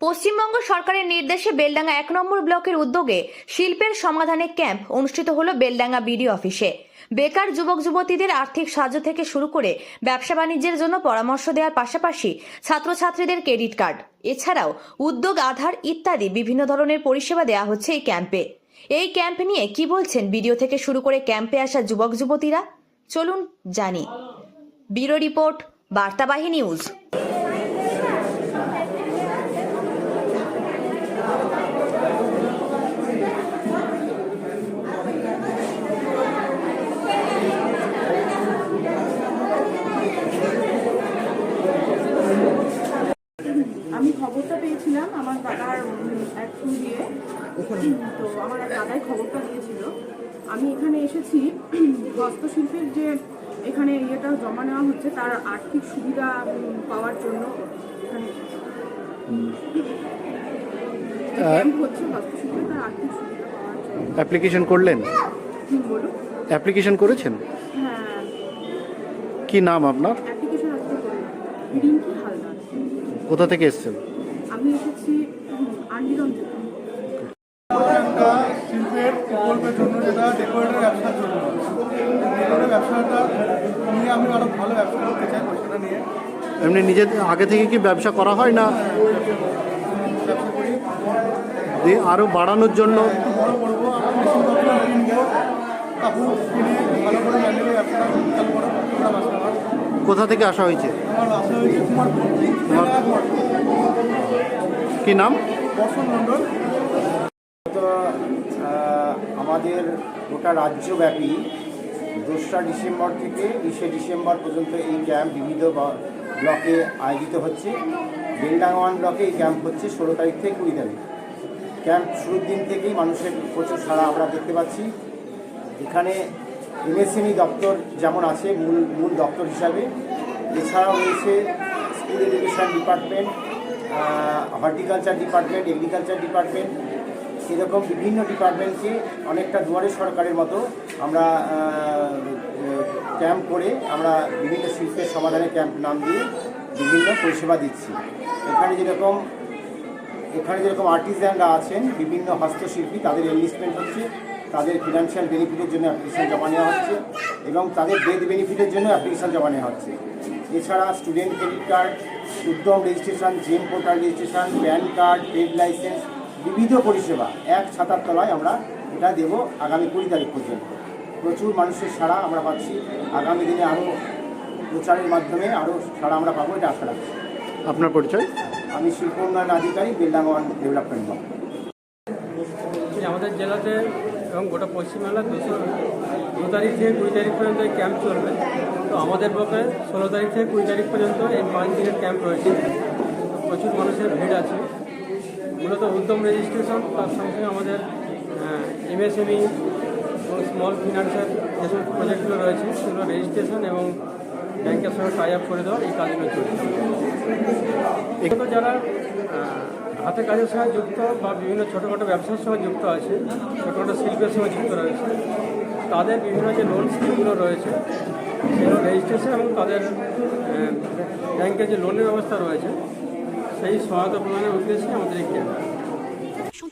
পশ্চিমবঙ্গ সরকারের নির্দেশে বেলডাঙ্গা এক নম্বর ব্লকের উদ্যোগে শিল্পের সমাধানে ক্যাম্প অনুষ্ঠিত হলো বেলডাঙ্গা বিডি অফিসে। বেকার যুবক যুবতীদের আর্থিক সাহায্য থেকে শুরু করে ব্যবসা বাণিজ্যের জন্য পরামর্শ দেওয়ার পাশাপাশি ছাত্রছাত্রীদের ক্রেডিট কার্ড, এছাড়াও উদ্যোগ, আধার ইত্যাদি বিভিন্ন ধরনের পরিষেবা দেওয়া হচ্ছে এই ক্যাম্পে। এই ক্যাম্প নিয়ে কি বলছেন ভিডিও থেকে শুরু করে ক্যাম্পে আসা যুবক যুবতীরা? চলুন জানি। ব্যুরো রিপোর্ট বার্তাবাহী নিউজ আমি খবরটা পেয়েছিলাম আমার দাদার এক ফোন দিয়ে তো আমার এক দাদাই খবরটা দিয়েছিল। আমি এখানে এসেছি হস্তশিল্পের যে এখানে ইয়েটা জমা নেওয়া হচ্ছে তার আর্থিক সুবিধা পাওয়ার জন্য এখানে। হচ্ছে হস্তশিল্পে তার আর্থিক সুবিধা পাওয়ার জন্য। অ্যাপ্লিকেশন করলেন? বলুন। অ্যাপ্লিকেশন করেছেন? হ্যাঁ। কি নাম আপনার? কোথা থেকে এসেছেন? আমি এসেছি আন্ডিরন থেকে শিল্পের প্রকল্পের জন্য যেটা ডেকোরেটের ব্যবসার জন্য। ডেকোরেটের ব্যবসাটা নিয়ে আমি আরও ভালো ব্যবসা করতে চাই পয়সাটা নিয়ে। এমনি নিজের আগে থেকে কি ব্যবসা করা হয় না? আরও বাড়ানোর জন্য? কোথা থেকে আসা হয়েছে আমার ব্যবসা হয়েছে কুমারপুর বেলা কুমারপুর কি নাম? আমাদের গোটা রাজ্যব্যাপী দোসরা ডিসেম্বর থেকে বিশে ডিসেম্বর পর্যন্ত এই ক্যাম্প বিবিধ ব্লকে আয়োজিত হচ্ছে। বেলডাঙ্গাওয়ান ব্লকে এই ক্যাম্প হচ্ছে ষোলো তারিখ থেকে কুড়ি তারিখ। ক্যাম্প শুরুর দিন থেকেই মানুষের প্রচুর সাড়া আমরা দেখতে পাচ্ছি। এখানে এমএসএমই দপ্তর যেমন আছে, মূল মূল দপ্তর হিসাবে। এছাড়াও রয়েছে school education department horticulture department, agriculture department এরকম বিভিন্ন ডিপার্টমেন্টকে অনেকটা দুয়ারে সরকারের মতো আমরা ক্যাম্প করে আমরা বিভিন্ন শিল্পের সমাধানে ক্যাম্প নাম দিয়ে বিভিন্ন পরিষেবা দিচ্ছি। এখানে যেরকম এখানে যেরকম আর্টিজানরা আছেন, বিভিন্ন হস্তশিল্পী, তাদের এনলিস্টমেন্ট হচ্ছে, তাদের ফিনান্সিয়াল বেনিফিটের জন্য অ্যাপ্লিকেশন জমা নেওয়া হচ্ছে এবং তাদের ডেথ বেনিফিটের জন্য অ্যাপ্লিকেশন জমা নেওয়া হচ্ছে। এছাড়া student credit card Udyam registration GeM portal registration PAN card trade licence বিবিধ পরিষেবা এক ছাতার তলায় আমরা এটা দেব আগামী কুড়ি তারিখ পর্যন্ত। প্রচুর মানুষের সাড়া আমরা পাচ্ছি। আগামী দিনে আরও প্রচারের মাধ্যমে আরও সাড়া আমরা পাবো এটা আশা রাখছি। আপনার পরিচয়? আমি শিল্প উন্নয়ন আধিকারিক বেলডাঙ্গাওয়ান ডেভেলপমেন্ট ব্লক আমাদের জেলাতে এবং গোটা পশ্চিমবাংলার দুশো দু তারিখ থেকে কুড়ি তারিখ পর্যন্ত এই ক্যাম্প চলবে। তো আমাদের পক্ষে ষোলো তারিখ থেকে কুড়ি তারিখ পর্যন্ত এই পাঁচ দিনের ক্যাম্প রয়েছে। প্রচুর মানুষের ভিড় আছে। মূলত উদ্যম রেজিস্ট্রেশন তার সঙ্গে সঙ্গে আমাদের এমএসএমই এবং স্মল ফিনান্সের যেসব প্রজেক্টগুলো রয়েছে, সেগুলো রেজিস্ট্রেশন এবং ব্যাংকের সঙ্গে টাই আপ করে দেওয়া এই কাজগুলো চলছে। এগুলো যারা হাতে কাজের সঙ্গে যুক্ত বা বিভিন্ন ছোটোখাটো ব্যবসার সঙ্গে যুক্ত আছে, ছোটোখাটো শিল্পের সঙ্গে যুক্ত রয়েছে, তাদের বিভিন্ন যে লোন স্কিমগুলো রয়েছে, সেগুলো রেজিস্ট্রেশন এবং তাদের ব্যাংকের যে লোনের ব্যবস্থা রয়েছে, সেই সহায়তা প্রদানের উদ্দেশ্যে আমাদের এই ক্যাম্প